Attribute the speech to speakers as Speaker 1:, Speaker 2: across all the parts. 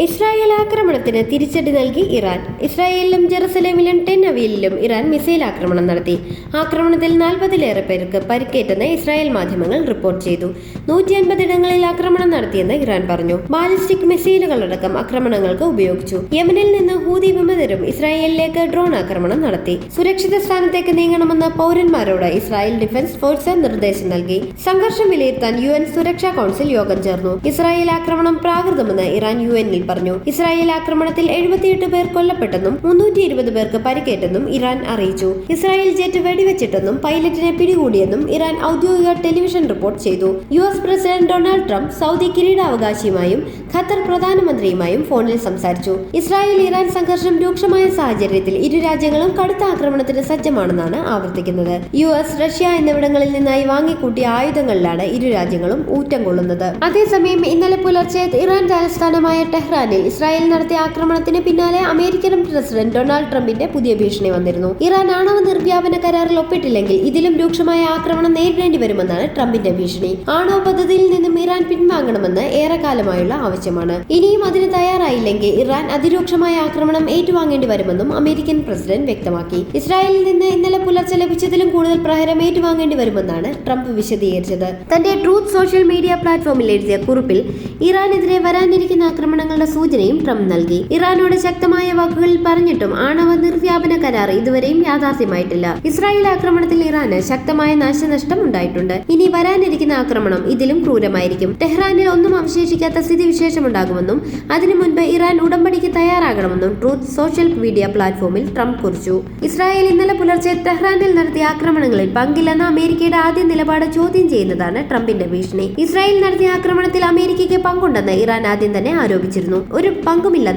Speaker 1: Israel ആക്രമണത്തിന് തിരിച്ചടി നൽകി ഇറാൻ. ഇസ്രായേലിലും ജെറുസലേമിലും ടെൻ അവിയലിലും ഇറാൻ മിസൈൽ ആക്രമണം നടത്തി. ആക്രമണത്തിൽ നാൽപ്പതിലേറെ പേർക്ക് പരിക്കേറ്റെന്ന് ഇസ്രായേൽ മാധ്യമങ്ങൾ റിപ്പോർട്ട് ചെയ്തു. നൂറ്റി അൻപതിടങ്ങളിൽ ആക്രമണം നടത്തിയെന്ന് ഇറാൻ പറഞ്ഞു. ബാലിസ്റ്റിക് മിസൈലുകളടക്കം ആക്രമണങ്ങൾക്ക് ഉപയോഗിച്ചു. യമനിൽ നിന്ന് ഹൂതി വിമതരും ഇസ്രായേലിലേക്ക് ഡ്രോൺ ആക്രമണം നടത്തി. സുരക്ഷിത സ്ഥാനത്തേക്ക് നീങ്ങണമെന്ന് പൗരന്മാരോട് ഇസ്രായേൽ ഡിഫൻസ് ഫോഴ്സ് നിർദ്ദേശം നൽകി. സംഘർഷം വിലയിരുത്താൻ യു എൻ സുരക്ഷാ കൗൺസിൽ യോഗം ചേർന്നു. ഇസ്രായേൽ ആക്രമണം പ്രാകൃതമെന്ന് ഇറാൻ യു എന്നിൽ പറഞ്ഞു. ഇസ്രായേൽ ആക്രമണത്തിൽ എഴുപത്തിയെട്ട് പേർ കൊല്ലപ്പെട്ടെന്നും മുന്നൂറ്റി ഇരുപത് പേർക്ക് പരിക്കേറ്റെന്നും ഇറാൻ അറിയിച്ചു. ഇസ്രായേൽ ജെറ്റ് വെടിവെച്ചിട്ടെന്നും പൈലറ്റിനെ പിടികൂടിയെന്നും ഇറാൻ ഔദ്യോഗിക ടെലിവിഷൻ റിപ്പോർട്ട് ചെയ്തു. U S president Donald Trump Saudi കിരീടാവകാശിയുമായും Qatar പ്രധാനമന്ത്രിയുമായും ഫോണിൽ സംസാരിച്ചു. ഇസ്രായേൽ ഇറാൻ സംഘർഷം രൂക്ഷമായ സാഹചര്യത്തിൽ ഇരു രാജ്യങ്ങളും കടുത്ത ആക്രമണത്തിന് സജ്ജമാണെന്നാണ് ആവർത്തിക്കുന്നത്. യു എസ് റഷ്യ എന്നിവിടങ്ങളിൽ നിന്നായി വാങ്ങിക്കൂട്ടിയ ആയുധങ്ങളിലാണ് ഇരു രാജ്യങ്ങളും ഊറ്റം കൊള്ളുന്നത്. അതേസമയം ഇന്നലെ പുലർച്ചെ ഇറാൻ തലസ്ഥാനമായ ടെഹ്റാനിൽ ഇസ്രായേൽ നടത്തിയ ആക്രമണത്തിന് പിന്നാലെ അമേരിക്കൻ പ്രസിഡന്റ് ഡൊണാൾഡ് ട്രംപിന്റെ പുതിയ ഭീഷണി വന്നിരുന്നു. ഇറാൻ ആണവ നിർവ്യാപന കരാറിൽ ഒപ്പിട്ടില്ലെങ്കിൽ ഇതിലും രൂക്ഷമായ ആക്രമണം നേരിടേണ്ടി വരുമെന്നാണ് ട്രംപിന്റെ ഭീഷണി. ആണവ പദ്ധതിയിൽ നിന്നും ഇറാൻ പിൻവാങ്ങണമെന്ന് ഏറെക്കാലമായുള്ള ആവശ്യമാണ്. ഇനിയും അതിന് തയ്യാറായില്ലെങ്കിൽ ഇറാൻ അതിരൂക്ഷമായ ആക്രമണം ഏറ്റുവാങ്ങേണ്ടി വരുമെന്നും അമേരിക്കൻ പ്രസിഡന്റ് വ്യക്തമാക്കി. ഇസ്രായേലിൽ നിന്ന് ഇന്നലെ പുലർച്ചെ ലഭിച്ചതിലും കൂടുതൽ പ്രഹരം ഏറ്റുവാങ്ങേണ്ടി വരുമെന്നാണ് ട്രംപ് വിശദീകരിച്ചത്. തന്റെ ട്രൂത്ത് സോഷ്യൽ മീഡിയ പ്ലാറ്റ്ഫോമിൽ എഴുതിയ കുറിപ്പിൽ ഇറാനെതിരെ വരാനിരിക്കുന്ന ആക്രമണങ്ങളുടെ സൂചനയും ട്രംപ് നൽകി. ഇറാനോട് ശക്തമായ വാക്കുകളിൽ പറഞ്ഞിട്ടും ആണവ നിർവ്യാപന കരാർ ഇതുവരെയും യാഥാർത്ഥ്യമായിട്ടില്ല. ഇസ്രായേൽ ആക്രമണത്തിൽ ഇറാന് ശക്തമായ നാശനഷ്ടം ഉണ്ടായിട്ടുണ്ട്. ഇനി വരാനിരിക്കുന്ന ആക്രമണം ഇതിലും ക്രൂരമായിരിക്കും. ടെഹ്റാനിൽ ഒന്നും അവശേഷിക്കാത്ത സ്ഥിതിവിശേഷമുണ്ടാകുമെന്നും അതിനു മുൻപ് ഇറാൻ ഉടമ്പടിക്ക് തയ്യാറാകണമെന്നും ട്രൂത്ത് സോഷ്യൽ മീഡിയ പ്ലാറ്റ്ഫോമിൽ ട്രംപ് കുറിച്ചു. ഇസ്രായേൽ ഇന്നലെ പുലർച്ചെ ടെഹ്റാനിൽ നടത്തിയ ആക്രമണങ്ങളിൽ പങ്കില്ലെന്ന അമേരിക്കയുടെ ആദ്യ നിലപാട് ചോദ്യം ചെയ്യുന്നതാണ് ട്രംപിന്റെ ഭീഷണി. ഇസ്രായേൽ നടത്തിയ ആക്രമണത്തിൽ അമേരിക്കയ്ക്ക് പങ്കുണ്ടെന്ന് ഇറാൻ ആദ്യം തന്നെ ആരോപിച്ചിരുന്നു. ഒരു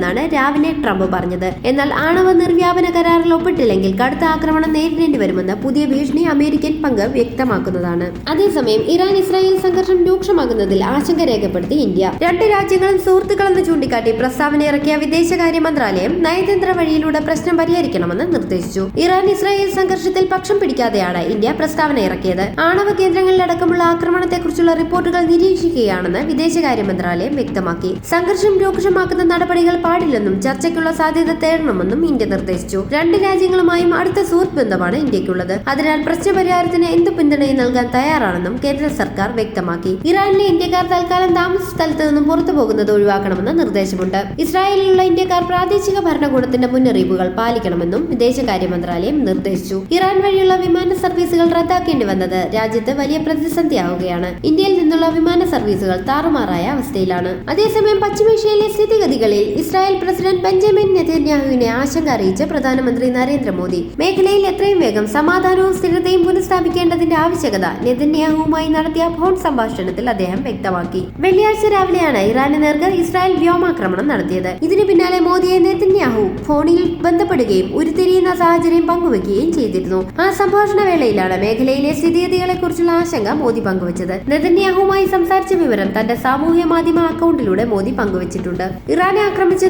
Speaker 1: പങ്കുമില്ലെന്നാണ് രാവിലെ ട്രംപ് പറഞ്ഞത്. എന്നാൽ ആണവ നിർവ്യാപന കരാറിൽ ഒപ്പിട്ടില്ലെങ്കിൽ കടുത്ത ആക്രമണം നേരിടേണ്ടി വരുമെന്ന് പുതിയ ഭീഷണി അമേരിക്കൻ പങ്ക് വ്യക്തമാക്കുന്നതാണ്. അതേസമയം ഇറാൻ ഇസ്രായേൽ സംഘർഷം രൂക്ഷമാകുന്നതിൽ ആശങ്ക രേഖപ്പെടുത്തി ഇന്ത്യ. രണ്ട് രാജ്യങ്ങളും സുഹൃത്തുക്കളെന്ന് ചൂണ്ടിക്കാട്ടി പ്രസ്താവന ഇറക്കിയ വിദേശകാര്യ മന്ത്രാലയം നയതന്ത്ര വഴിയിലൂടെ പ്രശ്നം പരിഹരിക്കണമെന്ന് നിർദ്ദേശിച്ചു. ഇറാൻ ഇസ്രായേൽ സംഘർഷത്തിൽ പക്ഷം പിടിക്കാതെയാണ് ഇന്ത്യ പ്രസ്താവന ഇറക്കിയത്. ആണവ കേന്ദ്രങ്ങളിലടക്കമുള്ള ആക്രമണത്തെക്കുറിച്ചുള്ള റിപ്പോർട്ടുകൾ നിരീക്ഷിക്കുകയാണെന്ന് വിദേശകാര്യ മന്ത്രാലയം വ്യക്തമാക്കി. സംഘർഷം രൂക്ഷമാക്കുന്ന നടപടികൾ പാടില്ലെന്നും ചർച്ചയ്ക്കുള്ള സാധ്യത തേടണമെന്നും ഇന്ത്യ നിർദ്ദേശിച്ചു. രണ്ട് രാജ്യങ്ങളുമായും അടുത്ത സുഹൃത്ത് ബന്ധമാണ് ഇന്ത്യക്കുള്ളത് അതിനാൽ പ്രശ്നപരിഹാരത്തിന് എന്ത് പിന്തുണയും നൽകാൻ തയ്യാറാണെന്നും കേന്ദ്ര സർക്കാർ വ്യക്തമാക്കി. ഇറാനിലെ ഇന്ത്യക്കാർ തൽക്കാലം താമസ സ്ഥലത്ത് നിന്നും പുറത്തു പോകുന്നത് ഒഴിവാക്കണമെന്ന് നിർദ്ദേശമുണ്ട്. ഇസ്രായേലിലുള്ള ഇന്ത്യക്കാർ പ്രാദേശിക ഭരണകൂടത്തിന്റെ മുന്നറിയിപ്പുകൾ പാലിക്കണമെന്നും വിദേശകാര്യ മന്ത്രാലയം നിർദ്ദേശിച്ചു. ഇറാൻ വഴിയുള്ള വിമാന സർവീസുകൾ റദ്ദാക്കേണ്ടി വന്നത് രാജ്യത്ത് വലിയ പ്രതിസന്ധിയാവുകയാണ്. ഇന്ത്യയിൽ നിന്നുള്ള വിമാന സർവീസുകൾ താറുമാറായ അവസ്ഥയിലാണ്. അതേസമയം പശ്ചിമേഷ്യയിലെ സ്ഥിതിഗതികളിൽ ഇസ്രായേൽ പ്രസിഡന്റ് ബെഞ്ചമിൻ നെതന്യാഹുവിനെ ആശങ്ക അറിയിച്ച് പ്രധാനമന്ത്രി നരേന്ദ്രമോദി. മേഖലയിൽ എത്രയും വേഗം സമാധാനവും സ്ഥിരതയും പുനഃസ്ഥാപിക്കേണ്ടതിന്റെ ആവശ്യകത നെതന്യാഹുവുമായി നടത്തിയ ഫോൺ സംഭാഷണത്തിൽ അദ്ദേഹം വ്യക്തമാക്കി. വെള്ളിയാഴ്ച രാവിലെയാണ് ഇറാന് നേർക്ക് ഇസ്രായേൽ വ്യോമാക്രമണം നടത്തിയത്. ഇതിനു പിന്നാലെ മോദിയെ നെതന്യാഹു ഫോണിൽ ബന്ധപ്പെടുകയും ഉരുത്തിരിയുന്ന സാഹചര്യം പങ്കുവെക്കുകയും ചെയ്തിരുന്നു. ആ സംഭാഷണ വേളയിലാണ് മേഖലയിലെ സ്ഥിതിഗതികളെ കുറിച്ചുള്ള ആശങ്ക മോദി പങ്കുവച്ചത്. നെതന്യാഹുവുമായി സംസാരിച്ച വിവരം തന്റെ സാമൂഹ്യ മാധ്യമ അക്കൗണ്ടിലൂടെ മോദി പങ്കുവച്ചിട്ടുണ്ട്. ഇറാനെ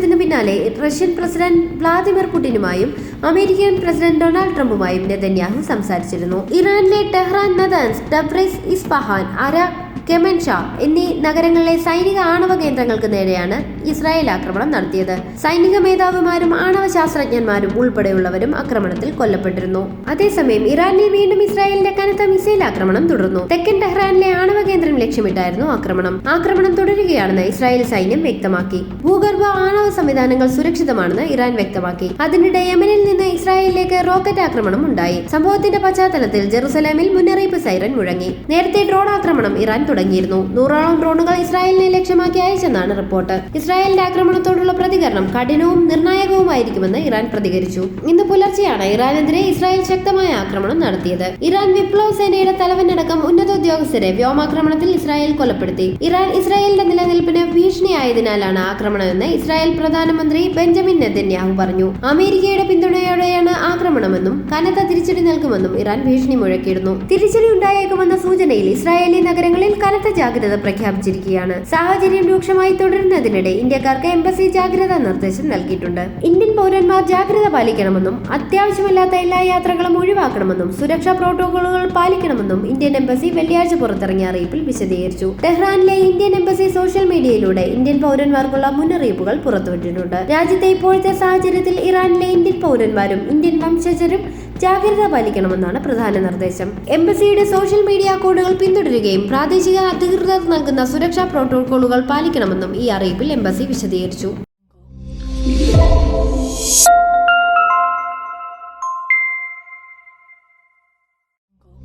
Speaker 1: ആക്രമിച്ചതിന് പിന്നാലെ റഷ്യൻ പ്രസിഡന്റ് വ്ളാദിമിർ പുടിനുമായും അമേരിക്കൻ പ്രസിഡന്റ് ഡൊണാൾഡ് ട്രംപുമായും നെതന്യാഹു സംസാരിച്ചിരുന്നു. ഇറാനിലെ ടെഹ്റാൻ നദാൻസ് ഡബ്രൈസ് ഇസ്ഫഹാൻ അര കെമൻഷാ എന്നീ നഗരങ്ങളിലെ സൈനിക ആണവ കേന്ദ്രങ്ങൾക്ക് നേരെയാണ് ഇസ്രായേൽ ആക്രമണം നടത്തിയത്. സൈനിക മേധാവിമാരും ആണവ ശാസ്ത്രജ്ഞന്മാരും ഉൾപ്പെടെയുള്ളവരും ആക്രമണത്തിൽ കൊല്ലപ്പെട്ടിരുന്നു. അതേസമയം ഇറാനിൽ വീണ്ടും ഇസ്രായേലിന്റെ കനത്ത മിസൈൽ ആക്രമണം തുടർന്നു. തെക്കൻ ടെഹ്റാനിലെ ആണവ കേന്ദ്രം ലക്ഷ്യമിട്ടായിരുന്നു ആക്രമണം. ആക്രമണം തുടരുകയാണെന്ന് ഇസ്രായേൽ സൈന്യം വ്യക്തമാക്കി. ഭൂഗർഭ ആണവ സംവിധാനങ്ങൾ സുരക്ഷിതമാണെന്ന് ഇറാൻ വ്യക്തമാക്കി. അതിനിടെ യമനിൽ നിന്ന് ഇസ്രായേലിലേക്ക് റോക്കറ്റ് ആക്രമണം ഉണ്ടായി. സംഭവത്തിന്റെ പശ്ചാത്തലത്തിൽ ജെറുസലേമിൽ മുന്നറിയിപ്പ് സൈറൻ മുഴങ്ങി. നേരത്തെ ഡ്രോൺ ആക്രമണം ഇറാൻ തുടങ്ങിയിരുന്നു. നൂറോളം ഡ്രോണുകൾ ഇസ്രായേലിനെ ലക്ഷ്യമാക്കി അയച്ചെന്നാണ് റിപ്പോർട്ട്. ഇസ്രായേലിന്റെ ആക്രമണത്തോടുള്ള പ്രതികരണം കഠിനവും നിർണായകവുമായിരിക്കുമെന്ന് ഇറാൻ പ്രതികരിച്ചു. ഇന്ന് പുലർച്ചെയാണ് ഇറാനെതിരെ ഇസ്രായേൽ ശക്തമായ ആക്രമണം നടത്തിയത്. ഇറാൻ വിപ്ലവ സേനയുടെ തലവനടക്കം ഉന്നത ഉദ്യോഗസ്ഥരെ വ്യോമാക്രമണത്തിൽ ഇസ്രായേൽ കൊലപ്പെടുത്തി. ഇറാൻ ഇസ്രായേലിന്റെ നിലനിൽപ്പിന് ഭീഷണിയായതിനാലാണ് ആക്രമണമെന്ന് ഇസ്രായേൽ പ്രധാനമന്ത്രി ബെഞ്ചമിൻ നെതന്യാഹു പറഞ്ഞു. അമേരിക്കയുടെ പിന്തുണയോടെയാണ് ആക്രമണമെന്നും കനത്ത തിരിച്ചടി നൽകുമെന്നും ഇറാൻ ഭീഷണി മുഴക്കിയിരുന്നു. തിരിച്ചടി ഉണ്ടായേക്കുമെന്ന സൂചനയിൽ ഇസ്രായേലി നഗരങ്ങളിൽ കനത്ത ജാഗ്രത പ്രഖ്യാപിച്ചിരിക്കുകയാണ്. സാഹചര്യം രൂക്ഷമായി തുടരുന്നതിനിടെ ഇന്ത്യക്കാർക്ക് എംബസി ജാഗ്രതാ നിർദ്ദേശം നൽകിയിട്ടുണ്ട്. ഇന്ത്യൻ പൗരന്മാർ ജാഗ്രത പാലിക്കണമെന്നും അത്യാവശ്യമല്ലാത്ത എല്ലാ യാത്രകളും ഒഴിവാക്കണമെന്നും സുരക്ഷാ പ്രോട്ടോകോളുകൾ പാലിക്കണമെന്നും ഇന്ത്യൻ എംബസി വെള്ളിയാഴ്ച പുറത്തിറങ്ങിയ അറിയിപ്പിൽ വിശദീകരിച്ചു. ടെഹ്റാനിലെ ഇന്ത്യൻ എംബസി സോഷ്യൽ മീഡിയയിലൂടെ ഇന്ത്യൻ പൗരന്മാർക്കുള്ള മുന്നറിയിപ്പുകൾ പുറത്തുവിട്ടിട്ടുണ്ട്. രാജ്യത്തെ ഇപ്പോഴത്തെ സാഹചര്യത്തിൽ ഇറാനിലെ ഇന്ത്യൻ പൗരന്മാരും ഇന്ത്യൻ വംശജരും ജാഗ്രത പാലിക്കണമെന്നാണ് പ്രധാന നിർദ്ദേശം. എംബസിയുടെ സോഷ്യൽ മീഡിയ അക്കൗണ്ടുകൾ പിന്തുടരുകയും പ്രാദേശിക അധികൃതർ നൽകുന്ന സുരക്ഷാ പ്രോട്ടോകോളുകൾ പാലിക്കണമെന്നും ഈ അറിയിപ്പിൽ എംബസി വിശദീകരിച്ചു.